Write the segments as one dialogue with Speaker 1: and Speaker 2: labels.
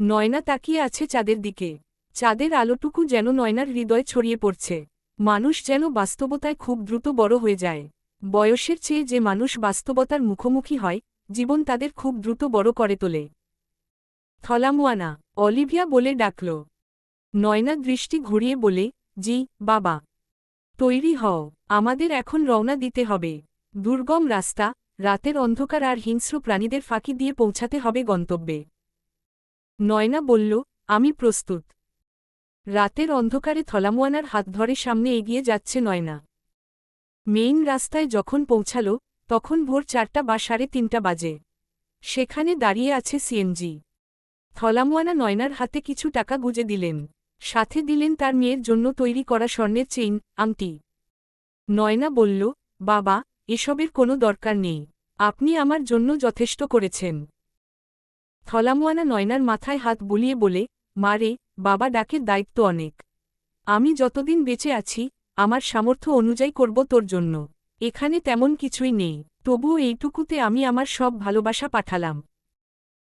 Speaker 1: নয়না তাকিয়ে আছে চাঁদের দিকে। চাঁদের আলোটুকু যেন নয়নার হৃদয় ছড়িয়ে পড়ছে। মানুষ যেন বাস্তবতায় খুব দ্রুত বড় হয়ে যায়। বয়সের চেয়ে যে মানুষ বাস্তবতার মুখোমুখি হয়, জীবন তাদের খুব দ্রুত বড় করে তোলে। থলামুয়ানা, অলিভিয়া বলে ডাকল। নয়না দৃষ্টি ঘুরিয়ে বলে, জি, বাবা। তৈরি হও, আমাদের এখন রওনা দিতে হবে। দুর্গম রাস্তা, রাতের অন্ধকার আর হিংস্র প্রাণীদের ফাঁকি দিয়ে পৌঁছাতে হবে গন্তব্যে। নয়না বলল, আমি প্রস্তুত। রাতের অন্ধকারে থলামুয়ানার হাত ধরে সামনে এগিয়ে যাচ্ছে নয়না। মেইন রাস্তায় যখন পৌঁছাল, তখন ভোর চারটা বা সাড়ে তিনটা বাজে। সেখানে দাঁড়িয়ে আছে সিএনজি। থলামুয়ানা নয়নার হাতে কিছু টাকা গুজে দিলেন। সাথে দিলেন তার মেয়ের জন্য তৈরি করা স্বর্ণের চেইন আংটি নয়না বলল, বাবা, এসবের কোনো দরকার নেই। আপনি আমার জন্য যথেষ্ট করেছেন। থলামুয়ানা নয়নার মাথায় হাত বুলিয়ে বলে মারে বাবা ডাকের দায়িত্ব অনেক। আমি যতদিন বেঁচে আছি, আমার সামর্থ্য অনুযায়ী করব তোর জন্য। এখানে তেমন কিছুই নেই। তবুও এইটুকুতে আমি আমার সব ভালোবাসা পাঠালাম।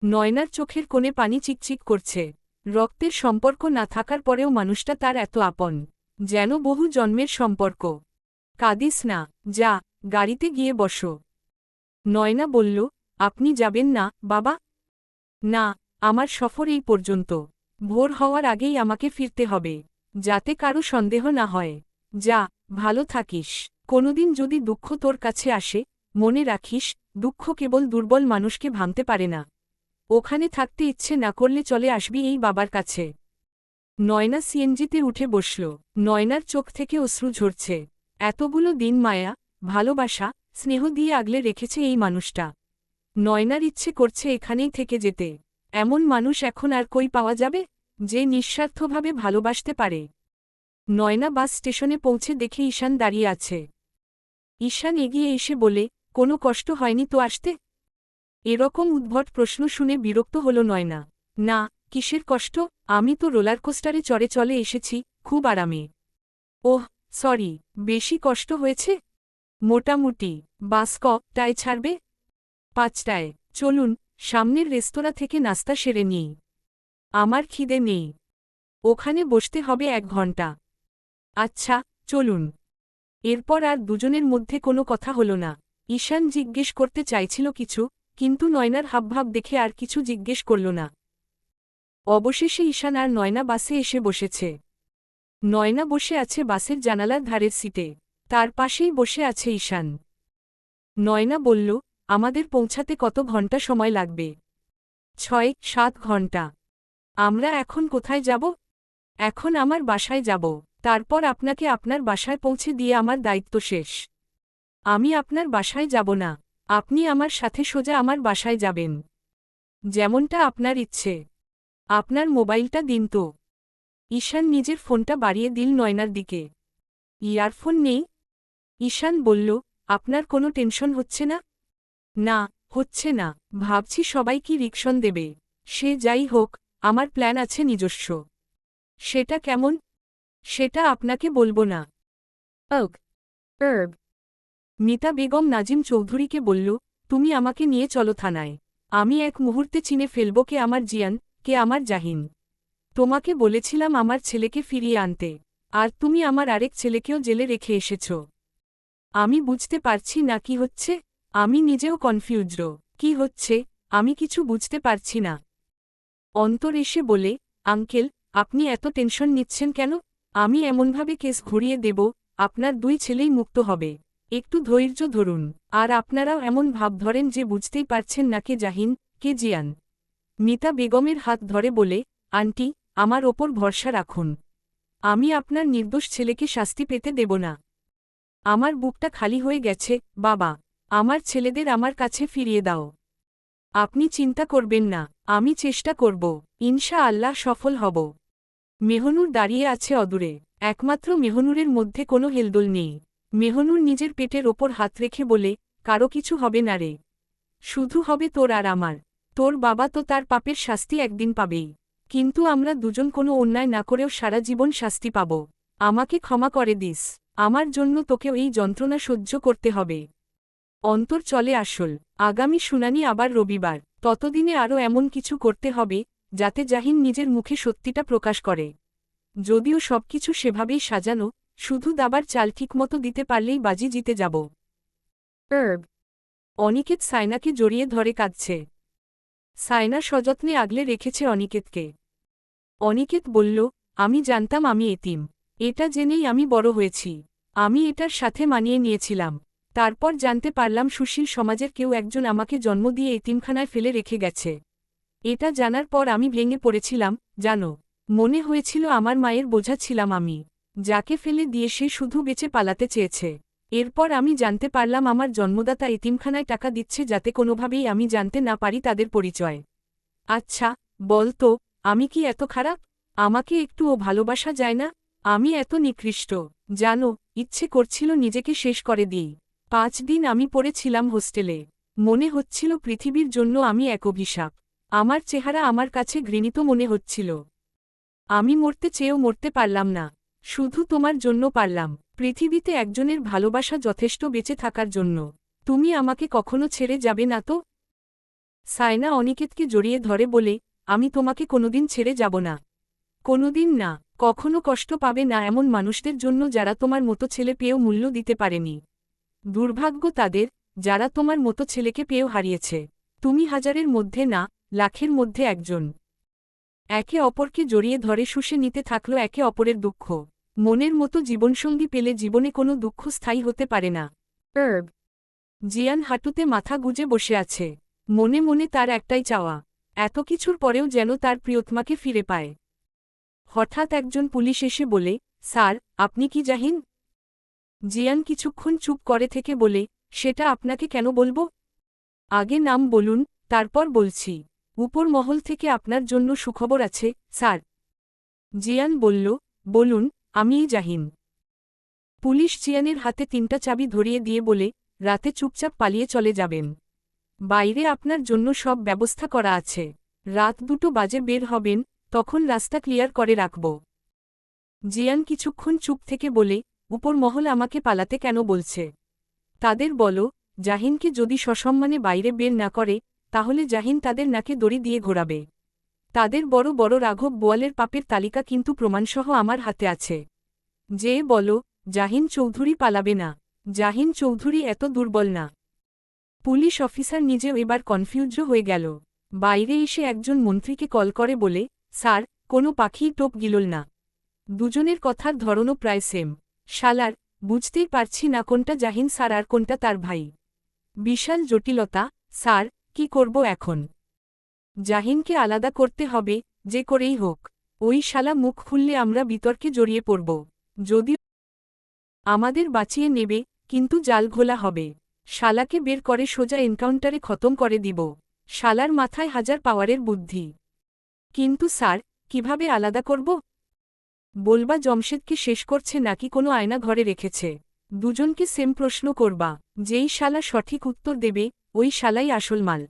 Speaker 1: নয়নার চোখের কোণে পানি চিকচিক করছে। রক্তের সম্পর্ক না থাকার পরেও মানুষটা তার এত আপন। যেন বহু জন্মের সম্পর্ক। কাদিস না, যা, গাড়িতে গিয়ে বসো। নয়না বলল, আপনি যাবেন না, বাবা। না, আমার সফর এই পর্যন্ত। ভোর হওয়ার আগেই আমাকে ফিরতে হবে, যাতে কারও সন্দেহ না হয়। যা, ভালো থাকিস। কোনোদিন যদি দুঃখ তোর কাছে আসে, মনে রাখিস, দুঃখ কেবল দুর্বল মানুষকে ভাঙতে পারে না। ওখানে থাকতে ইচ্ছে না করলে চলে আসবি এই বাবার কাছে। নয়না সিএনজিতে উঠে বসল। নয়নার চোখ থেকে অশ্রু ঝরছে। এতগুলো দিন মায়া, ভালোবাসা, স্নেহ দিয়ে আগলে রেখেছে এই মানুষটা। নয়নার ইচ্ছে করছে এখানেই থেকে যেতে। এমন মানুষ এখন আর কই পাওয়া যাবে, যে নিঃস্বার্থভাবে ভালোবাসতে পারে? নয়না বাস স্টেশনে পৌঁছে দেখে ঈশান দাঁড়িয়ে আছে। ঈশান এগিয়ে এসে বলে, কোনো কষ্ট হয়নি তো আসতে? এরকম উদ্ভট প্রশ্ন শুনে বিরক্ত হল নয়না। না, কিসের কষ্ট? আমি তো রোলারকোস্টারে চড়ে চলে এসেছি, খুব আরামে। ওহ, সরি, বেশি কষ্ট হয়েছে? মোটামুটি, বাস কটায় ছাড়বে? পাঁচটায়, চলুন, সামনের রেস্তোরাঁ থেকে নাস্তা সেরে নিই। আমার খিদে নেই। ওখানে বসতে হবে এক ঘণ্টা। আচ্ছা চলুন। এরপর আর দুজনের মধ্যে কোনো কথা হল না। ঈশান জিজ্ঞেস করতে চাইছিল কিছু, কিন্তু নয়নার হাবভাব দেখে আর কিছু জিজ্ঞেস করল না। অবশেষে ঈশান আর নয়না বাসে এসে বসেছে। নয়না বসে আছে বাসের জানালার ধারের সিটে। তার পাশেই বসে আছে ঈশান। নয়না বলল আমাদের পৌঁছাতে কত ঘণ্টা সময় লাগবে? ছয়, সাত ঘণ্টা। আমরা এখন কোথায় যাব? এখন আমার বাসায় যাব। তারপর আপনাকে আপনার বাসায় পৌঁছে দিয়ে আমার দায়িত্ব শেষ। আমি আপনার বাসায় যাব না। আপনি আমার সাথে সোজা আমার বাসায় যাবেন। যেমনটা আপনার ইচ্ছে। আপনার মোবাইলটা দিন তো। ঈশান নিজের ফোনটা বাড়িয়ে দিল নয়নার দিকে। ইয়ারফোন নেই? ঈশান বলল, আপনার কোনো টেনশন হচ্ছে না? না হচ্ছে না ভাবছি সবাই কি রিকশন দেবে। সে যাই হোক আমার প্ল্যান আছে নিজস্ব। সেটা কেমন? সেটা আপনাকে বলব না। অগ এর্ব মিতা বেগম নাজিম চৌধুরীকে বলল তুমি আমাকে নিয়ে চলো থানায়। আমি এক মুহূর্তে চিনে ফেলব কে আমার জিয়ান কে আমার জাহিন। তোমাকে বলেছিলাম আমার ছেলেকে ফিরিয়ে আনতে। আর তুমি আমার আরেক ছেলেকেও জেলে রেখে এসেছ। আমি বুঝতে পারছি না কি হচ্ছে। আমি নিজেও কনফিউজড। কি হচ্ছে? আমি কিছু বুঝতে পারছি না। অন্তর এসে বলে, আঙ্কেল, আপনি এত টেনশন নিচ্ছেন কেন? আমি এমনভাবে কেস ঘুরিয়ে দেব, আপনার দুই ছেলেই মুক্ত হবে। একটু ধৈর্য ধরুন। আর আপনারাও এমন ভাব ধরেন যে বুঝতেই পারছেন না কে জাহিন, কে জিয়ান। মিতা বেগমের হাত ধরে বলে, আন্টি, আমার ওপর ভরসা রাখুন। আমি আপনার নির্দোষ ছেলেকে শাস্তি পেতে দেব না। আমার বুকটা খালি হয়ে গেছে, বাবা। আমার ছেলেদের আমার কাছে ফিরিয়ে দাও। আপনি চিন্তা করবেন না, আমি চেষ্টা করব ইনশা আল্লাহ সফল হব। মেহনুর দাঁড়িয়ে আছে অদূরে, একমাত্র মেহনুরের মধ্যে কোনো হেলদোল নেই। মেহনুর নিজের পেটের ওপর হাত রেখে বলে, কারও কিছু হবে না রে। শুধু হবে তোর আর আমার। তোর বাবা তো তার পাপের শাস্তি একদিন পাবেই। কিন্তু আমরা দুজন কোনো অন্যায় না করেও সারা জীবন শাস্তি পাব। আমাকে ক্ষমা করে দিস। আমার জন্য তোকেও এই যন্ত্রণা সহ্য করতে হবে। অন্তর চলে আসল। আগামী শুনানি আবার রবিবার। ততদিনে আরও এমন কিছু করতে হবে যাতে জাহিন নিজের মুখে সত্যিটা প্রকাশ করে। যদিও সবকিছু সেভাবেই সাজানো শুধু দাবার চাল ঠিকমতো দিতে পারলেই বাজি জিতে যাব। অনিকেত সায়নাকে জড়িয়ে ধরে কাঁদছে। সায়না সযত্নে আগলে রেখেছে অনিকেতকে। অনিকেত বলল আমি জানতাম আমি এতিম। এটা জেনেই আমি বড় হয়েছি। আমি এটার সাথে মানিয়ে নিয়েছিলাম। তারপর জানতে পারলাম সুশীল সমাজের কেউ একজন আমাকে জন্ম দিয়ে এতিমখানায় ফেলে রেখে গেছে। এটা জানার পর আমি ভেঙে পড়েছিলাম, জানো। মনে হয়েছিল আমার মায়ের বোঝা ছিলাম আমি। যাকে ফেলে দিয়ে সে শুধু বেঁচে পালাতে চেয়েছে। এরপর আমি জানতে পারলাম আমার জন্মদাতা এতিমখানায় টাকা দিচ্ছে যাতে কোনোভাবেই আমি জানতে না পারি তাদের পরিচয়। আচ্ছা বল তো, আমি কি এত খারাপ? আমাকে একটু ও ভালোবাসা যায় না? আমি এত নিকৃষ্ট। জানো, ইচ্ছে করছিল নিজেকে শেষ করে দিই। পাঁচ দিন আমি পড়েছিলাম হোস্টেলে। মনে হচ্ছিল পৃথিবীর জন্য আমি এক অভিশাপ। আমার চেহারা আমার কাছে ঘৃণিত মনে হচ্ছিল। আমি মরতে চেয়েও মরতে পারলাম না। শুধু তোমার জন্য পারলাম। পৃথিবীতে একজনের ভালোবাসা যথেষ্ট বেঁচে থাকার জন্য। তুমি আমাকে কখনো ছেড়ে যাবে না তো? সায়না অনিকেতকে জড়িয়ে ধরে বলে, আমি তোমাকে কোনোদিন ছেড়ে যাব না। কোনোদিন না। কখনো কষ্ট পাবে না এমন মানুষদের জন্য যারা তোমার মতো ছেলে পেয়েও মূল্য দিতে পারেনি। দুর্ভাগ্য তাদের যারা তোমার মতো ছেলেকে পেয়েও হারিয়েছে। তুমি হাজারের মধ্যে না লাখের মধ্যে একজন। একে অপরকে জড়িয়ে ধরে শুষে নিতে থাকল একে অপরের দুঃখ। মনের মতো জীবনসঙ্গী পেলে জীবনে কোনো দুঃখ স্থায়ী হতে পারে না। এর্ব জিয়ান হাঁটুতে মাথা গুজে বসে আছে। মনে মনে তার একটাই চাওয়া এত কিছুর পরেও যেন তার প্রিয়তমাকে ফিরে পায়। হঠাৎ একজন পুলিশ এসে বলে স্যার আপনি কি জাহিন? জিয়ান কিছুক্ষণ চুপ করে থেকে বলে, সেটা আপনাকে কেন বলব? আগে নাম বলুন, তারপর বলছি। উপর মহল থেকে আপনার জন্য সুখবর আছে, স্যার। জিয়ান বলল, বলুন, আমিই জাহিন। পুলিশ জিয়ানের হাতে তিনটা চাবি ধরিয়ে দিয়ে বলে, রাতে চুপচাপ পালিয়ে চলে যাবেন। বাইরে আপনার জন্য সব ব্যবস্থা করা আছে। রাত দুটো বাজে বের হবেন, তখন রাস্তা ক্লিয়ার করে রাখব। জিয়ান কিছুক্ষণ চুপ থেকে বলে উপর মহল আমাকে পালাতে কেন বলছে? তাদের বলো, জাহিনকে যদি সসম্মানে বাইরে বের না করে, তাহলে জাহিন তাদের নাকে দড়ি দিয়ে ঘোরাবে। তাদের বড় বড় রাঘব বোয়ালের পাপের তালিকা কিন্তু প্রমাণসহ আমার হাতে আছে। যে বলো, জাহিন চৌধুরী পালাবে না। জাহিন চৌধুরী এত দুর্বল না। পুলিশ অফিসার নিজেও এবার কনফিউজ হয়ে গেল। বাইরে এসে একজন মন্ত্রীকে কল করে বলে, স্যার, কোনো পাখিই টোপ গিলল না। দুজনের কথার ধরনও প্রায় সেম। শালার, বুঝতেই পারছি না কোনটা জাহিন স্যার আর কোনটা তার ভাই। বিশাল জটিলতা, স্যার, কি করব এখন? জাহিনকে আলাদা করতে হবে, যে করেই হোক। ওই শালা মুখ খুললে আমরা বিতর্কে জড়িয়ে পড়ব। যদি আমাদের বাঁচিয়ে নেবে, কিন্তু জাল ঘোলা হবে। শালাকে বের করে সোজা এনকাউন্টারে খতম করে দিব। শালার মাথায় হাজার পাওয়ারের বুদ্ধি। কিন্তু স্যার, কীভাবে আলাদা করব? বলবা জমশেদকে শেষ করছে নাকি কোনো আয়না ঘরে রেখেছে? দুজনকে সেম প্রশ্ন করবা, যেই শালা সঠিক উত্তর দেবে, ওই শালাই আসল মাল।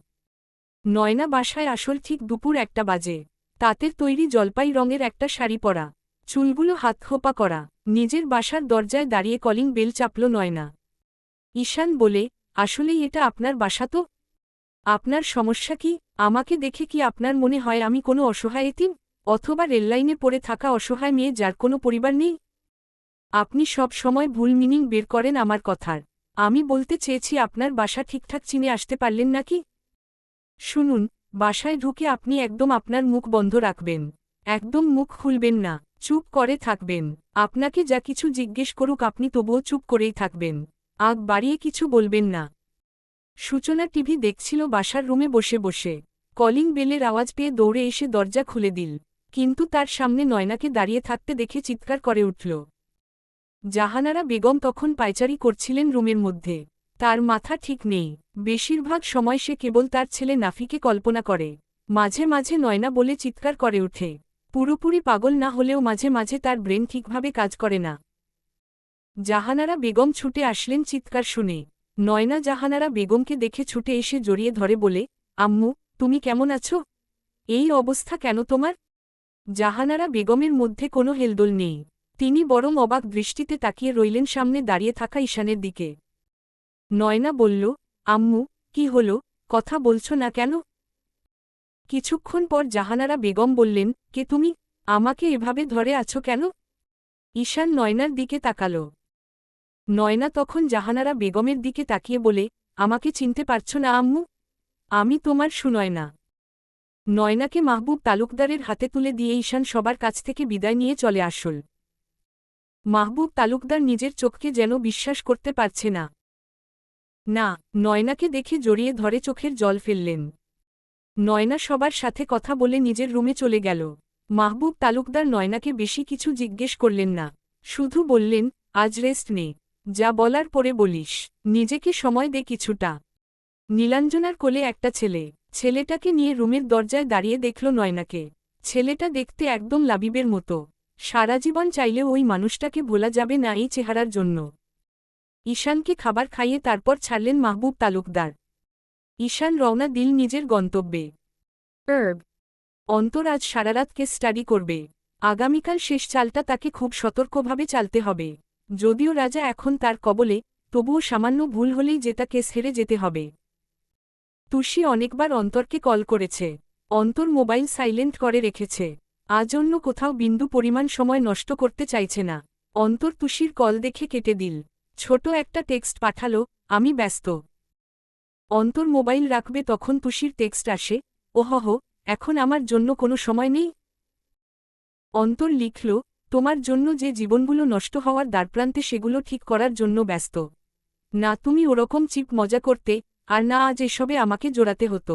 Speaker 1: নয়না বাসায় আসল ঠিক দুপুর একটা বাজে। তাতের তৈরি জলপাই রঙের একটা শাড়ি পরা। চুলগুলো হাত খোপা করা। নিজের বাসার দরজায় দাঁড়িয়ে কলিং বেল চাপল নয়না। ঈশান বলে, আসলেই এটা আপনার বাসা তো? আপনার সমস্যা কি? আমাকে দেখে কি আপনার মনে হয় আমি কোনো অসহায় এতিম? অথবা রেললাইনে পড়ে থাকা অসহায় মেয়ে যার কোনো পরিবার নেই? আপনি সব সময় ভুল মিনিং বের করেন আমার কথার। আমি বলতে চেয়েছি আপনার বাসা ঠিকঠাক চিনে আসতে পারলেন নাকি? শুনুন, বাসায় ঢুকে আপনি একদম আপনার মুখ বন্ধ রাখবেন। একদম মুখ খুলবেন না, চুপ করে থাকবেন। আপনাকে যা কিছু জিজ্ঞেস করুক আপনি তবুও চুপ করেই থাকবেন। আগ বাড়িয়ে কিছু বলবেন না। সূচনা টিভি দেখছিল বাসার রুমে বসে বসে। কলিং বেলের আওয়াজ পেয়ে দৌড়ে এসে দরজা খুলে দিল। কিন্তু তার সামনে নয়নাকে দাঁড়িয়ে থাকতে দেখে চিৎকার করে উঠল। জাহানারা বেগম তখন পায়চারি করছিলেন রুমের মধ্যে। তার মাথা ঠিক নেই। বেশিরভাগ সময় সে কেবল তার ছেলে নাফিকে কল্পনা করে। মাঝে মাঝে নয়না বলে চিৎকার করে ওঠে। পুরোপুরি পাগল না হলেও মাঝে মাঝে তার ব্রেন ঠিকভাবে কাজ করে না। জাহানারা বেগম ছুটে আসলেন চিৎকার শুনে। নয়না জাহানারা বেগমকে দেখে ছুটে এসে জড়িয়ে ধরে বলে, আম্মু, তুমি কেমন আছো? এই অবস্থা কেন তোমার? জাহানারা বেগমের মধ্যে কোনো হেলদোল নেই। তিনি বরং অবাক দৃষ্টিতে তাকিয়ে রইলেন সামনে দাঁড়িয়ে থাকা ঈশানের দিকে। নয়না বলল, আম্মু, কি হল? কথা বলছ না কেন? কিছুক্ষণ পর জাহানারা বেগম বললেন, কে তুমি? আমাকে এভাবে ধরে আছো কেন? ঈশান নয়নার দিকে তাকাল। নয়না তখন জাহানারা বেগমের দিকে তাকিয়ে বলে, আমাকে চিনতে পারছ না, আম্মু? আমি তোমার সুনয়না। নয়নাকে মাহবুব তালুকদারের হাতে তুলে দিয়ে ঈশান সবার কাছ থেকে বিদায় নিয়ে চলে আসল। মাহবুব তালুকদার নিজের চোখকে যেন বিশ্বাস করতে পারছে না। না, নয়নাকে দেখে জড়িয়ে ধরে চোখের জল ফেললেন। নয়না সবার সাথে কথা বলে নিজের রুমে চলে গেল। মাহবুব তালুকদার নয়নাকে বেশি কিছু জিজ্ঞেস করলেন না। শুধু বললেন, আজ রেস্ট নে। যা বলার পরে বলিস। নিজেকে সময় দে কিছুটা। নীলাঞ্জনার কোলে একটা ছেলে। ছেলেটাকে নিয়ে রুমের দরজায় দাঁড়িয়ে দেখল নয়নাকে। ছেলেটা দেখতে একদম লাবিবের মতো। সারা জীবন চাইলে ওই মানুষটাকে ভোলা যাবে না এই চেহারার জন্য। ঈশানকে খাবার খাইয়ে তারপর ছাড়লেন মাহবুব তালুকদার। ঈশান রওনা দিল নিজের গন্তব্যে। এর্ব অন্তর আজ সারারাত কেস স্টাডি করবে। আগামীকাল শেষ চালটা তাকে খুব সতর্কভাবে চালতে হবে। যদিও রাজা এখন তার কবলে, তবুও সামান্য ভুল হলেই যেটা কেস হেরে যেতে হবে। তুষি অনেকবার অন্তরকে কল করেছে। অন্তর মোবাইল সাইলেন্ট করে রেখেছে। আজ অন্য কোথাও বিন্দু পরিমাণ সময় নষ্ট করতে চাইছে না। অন্তর তুষির কল দেখে কেটে দিল। ছোট একটা টেক্সট পাঠালো, আমি ব্যস্ত। অন্তর মোবাইল রাখবে তখন তুষির টেক্সট আসে ওহহ এখন আমার জন্য কোনো সময় নেই? অন্তর লিখল, তোমার জন্য যে জীবনগুলো নষ্ট হওয়ার দ্বারপ্রান্তে সেগুলো ঠিক করার জন্য ব্যস্ত। না, তুমি ওরকম চিপ মজা করতে আর না আজ এসবে আমাকে জোড়াতে হতো।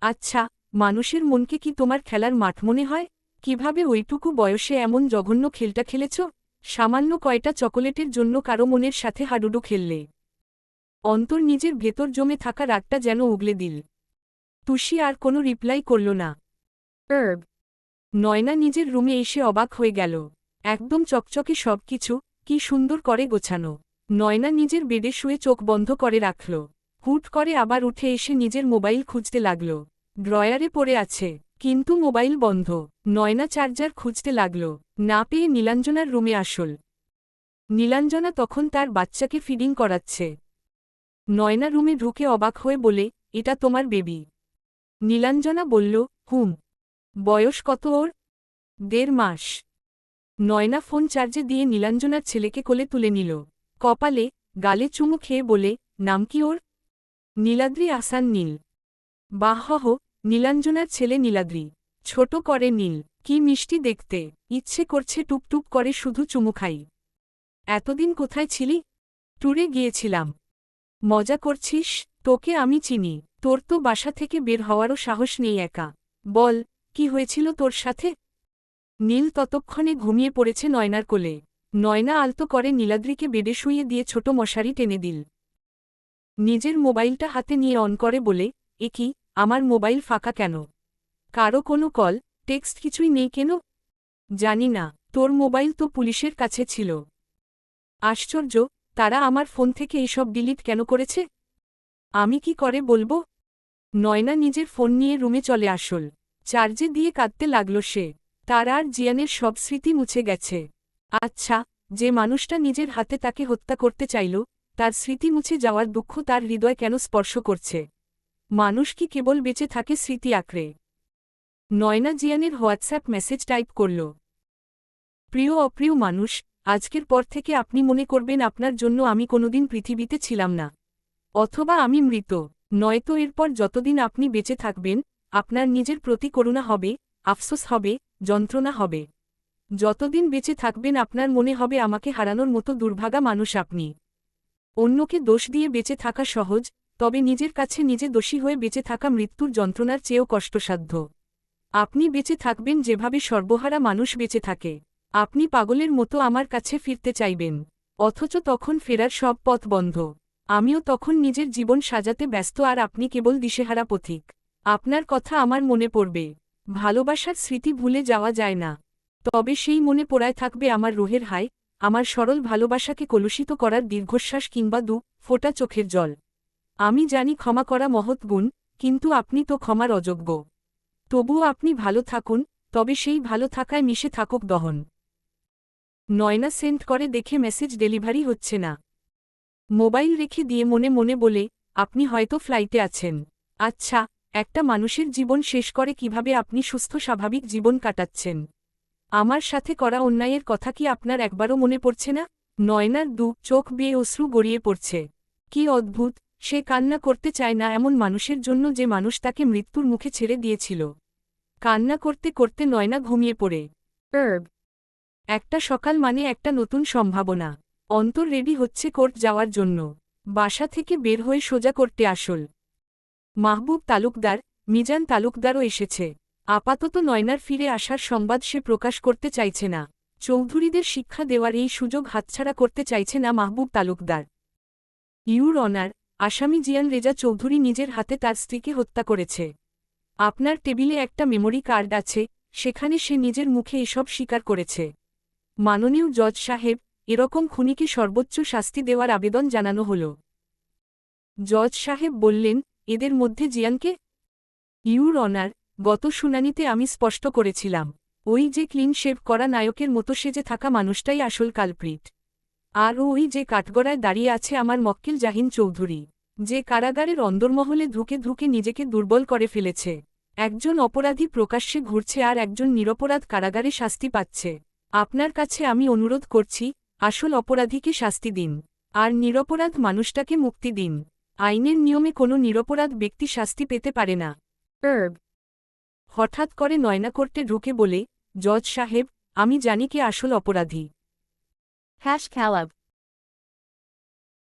Speaker 1: আচ্ছা মানুষের মনকে কি তোমার খেলার মাঠ মনে হয়? কীভাবে ওইটুকু বয়সে এমন জঘন্য খেলটা খেলেছ? সামান্য কয়টা চকোলেটের জন্য কারও মনের সাথে হাডুডু খেললে। অন্তর নিজের ভেতর জমে থাকা রাগটা যেন উগলে দিল। তুষি আর কোনো রিপ্লাই করল না। নয়না নিজের রুমে এসে অবাক হয়ে গেল। একদম চকচকে সব কিছু কি সুন্দর করে গোছানো। নয়না নিজের বেডে শুয়ে চোখ বন্ধ করে রাখল। হুট করে আবার উঠে এসে নিজের মোবাইল খুঁজতে লাগল। ড্রয়ারে পড়ে আছে, কিন্তু মোবাইল বন্ধ, নয়না চার্জার খুঁজতে লাগল, না পেয়ে নীলাঞ্জনার রুমে আসল। নীলাঞ্জনা তখন তার বাচ্চাকে ফিডিং করাচ্ছে। নয়না রুমে ঢুকে অবাক হয়ে বলে, এটা তোমার বেবি নীলাঞ্জনা বলল, হুম। বয়স কত ওর? দেড় মাস। নয়না ফোন চার্জে দিয়ে নীলাঞ্জনার ছেলেকে কোলে তুলে নিল। কপালে গালে চুমু খেয়ে বলে, নাম কি ওর? নীলাদ্রি আসান নীল। বাহহ নীলাঞ্জনার ছেলে নীলাদ্রি। ছোট করে নীল। কি মিষ্টি দেখতে। ইচ্ছে করছে টুপটুপ করে শুধু চুমু খাই। এতদিন কোথায় ছিলি? ট্যুরে গিয়েছিলাম। মজা করছিস? তোকে আমি চিনি। তোর তো বাসা থেকে বের হওয়ারও সাহস নেই একা। বল, কি হয়েছিল তোর সাথে? নীল ততক্ষণে ঘুমিয়ে পড়েছে নয়নার কোলে। নয়না আলতো করে নীলাদ্রিকে বেডে শুইয়ে দিয়ে ছোট মশারি টেনে দিল। নিজের মোবাইলটা হাতে নিয়ে অন করে বলে, এ কি, আমার মোবাইল ফাঁকা কেন? কারও কোনো কল, টেক্সট কিছুই নেই কেন? জানি না, তোর মোবাইল তো পুলিশের কাছে ছিল। আশ্চর্য, তারা আমার ফোন থেকে এসব ডিলিট কেন করেছে? আমি কি করে বলব? নয়না নিজের ফোন নিয়ে রুমে চলে আসল। চার্জে দিয়ে কাঁদতে লাগল সে। তার আর জিয়ানের সব স্মৃতি মুছে গেছে। আচ্ছা যে মানুষটা নিজের হাতে তাকে হত্যা করতে চাইল তার স্মৃতি মুছে যাওয়ার দুঃখ তার হৃদয় কেন স্পর্শ করছে? মানুষ কি কেবল বেঁচে থাকে স্মৃতি আঁকড়ে? নয়না জিয়ানের হোয়াটসঅ্যাপ মেসেজ টাইপ করল, প্রিয় অপ্রিয় মানুষ, আজকের পর থেকে আপনি মনে করবেন আপনার জন্য আমি কোনোদিন পৃথিবীতে ছিলাম না। অথবা আমি মৃত, নয়তো এরপর যতদিন আপনি বেঁচে থাকবেন, আপনার নিজের প্রতি করুণা হবে, আফসোস হবে, যন্ত্রণা হবে। যতদিন বেঁচে থাকবেন আপনার মনে হবে আমাকে হারানোর মতো দুর্ভাগা মানুষ আপনি। অন্যকে দোষ দিয়ে বেঁচে থাকা সহজ, তবে নিজের কাছে নিজে দোষী হয়ে বেঁচে থাকা মৃত্যুর যন্ত্রণার চেয়েও কষ্টসাধ্য। আপনি বেঁচে থাকবেন যেভাবে সর্বহারা মানুষ বেঁচে থাকে। আপনি পাগলের মতো আমার কাছে ফিরতে চাইবেন, অথচ তখন ফেরার সব পথ বন্ধ। আমিও তখন নিজের জীবন সাজাতে ব্যস্ত আর আপনি কেবল দিশেহারা পথিক। আপনার কথা আমার মনে পড়বে। ভালোবাসার স্মৃতি ভুলে যাওয়া যায় না। তবে সেই মনে পড়ায় থাকবে আমার রোহের হায় আমার সরল ভালোবাসাকে কলুষিত করার দীর্ঘশ্বাস কিংবা দু ফোটা চোখের জল। আমি জানি ক্ষমা করা মহৎ গুণ, কিন্তু আপনি তো ক্ষমার অযোগ্য। তবুও আপনি ভালো থাকুন, তবে সেই ভালো থাকায় মিশে থাকুক দহন। নয়না সেন্ড করে দেখে মেসেজ ডেলিভারি হচ্ছে না। মোবাইল রেখে দিয়ে মনে মনে বলে, আপনি হয়তো ফ্লাইটে আছেন। আচ্ছা একটা মানুষের জীবন শেষ করে কীভাবে আপনি সুস্থ স্বাভাবিক জীবন কাটাচ্ছেন? আমার সাথে করা অন্যায়ের কথা কি আপনার একবারও মনে পড়ছে না? নয়নার দু চোখ বেয়ে অশ্রু গড়িয়ে পড়ছে। কি অদ্ভুত, সে কান্না করতে চায় না এমন মানুষের জন্য যে মানুষ তাকে মৃত্যুর মুখে ছেড়ে দিয়েছিল। কান্না করতে করতে নয়না ঘুমিয়ে পড়ে। একটা সকাল মানে একটা নতুন সম্ভাবনা। অন্তর রেডি হচ্ছে কোর্ট যাওয়ার জন্য। বাসা থেকে বের হয়ে সোজা করতে আসল। মাহবুব তালুকদার, মিজান তালুকদারও এসেছে। আপাতত নয়নার ফিরে আসার সংবাদ সে প্রকাশ করতে চাইছে না। চৌধুরীদের শিক্ষা দেওয়ার এই সুযোগ হাতছাড়া করতে চাইছে না মাহবুব তালুকদার। ইউর অনার, আসামি জিয়ান রেজা চৌধুরী নিজের হাতে তার স্ত্রীকে হত্যা করেছে। আপনার টেবিলে একটা মেমোরি কার্ড আছে, সেখানে সে নিজের মুখে এসব স্বীকার করেছে। মাননীয় জজ সাহেব, এরকম খুনিকে সর্বোচ্চ শাস্তি দেওয়ার আবেদন জানানো হল। জজ সাহেব বললেন, এদের মধ্যে জিয়ানকে? ইউর অনার গত শুনানিতে আমি স্পষ্ট করেছিলাম, ওই যে ক্লিন শেভ করা নায়কের মতো সেজে থাকা মানুষটাই আসল কালপ্রিট। আর ওই যে কাঠগড়ায় দাঁড়িয়ে আছে আমার মক্কেল জাহিন চৌধুরী, যে কারাগারের অন্দরমহলে ধুকে ধুকে নিজেকে দুর্বল করে ফেলেছে। একজন অপরাধী প্রকাশ্যে ঘুরছে আর একজন নিরপরাধ কারাগারে শাস্তি পাচ্ছে। আপনার কাছে আমি অনুরোধ করছি, আসল অপরাধীকে শাস্তি দিন, আর নিরপরাধ মানুষটাকে মুক্তি দিন। আইনের নিয়মে কোনো নিরপরাধ ব্যক্তি শাস্তি পেতে পারে না। হঠাৎ করে নয়না করতে ঢুকে বলে, জজ সাহেব, আমি জানি কে আসল অপরাধী
Speaker 2: হ্যাশ Kalab.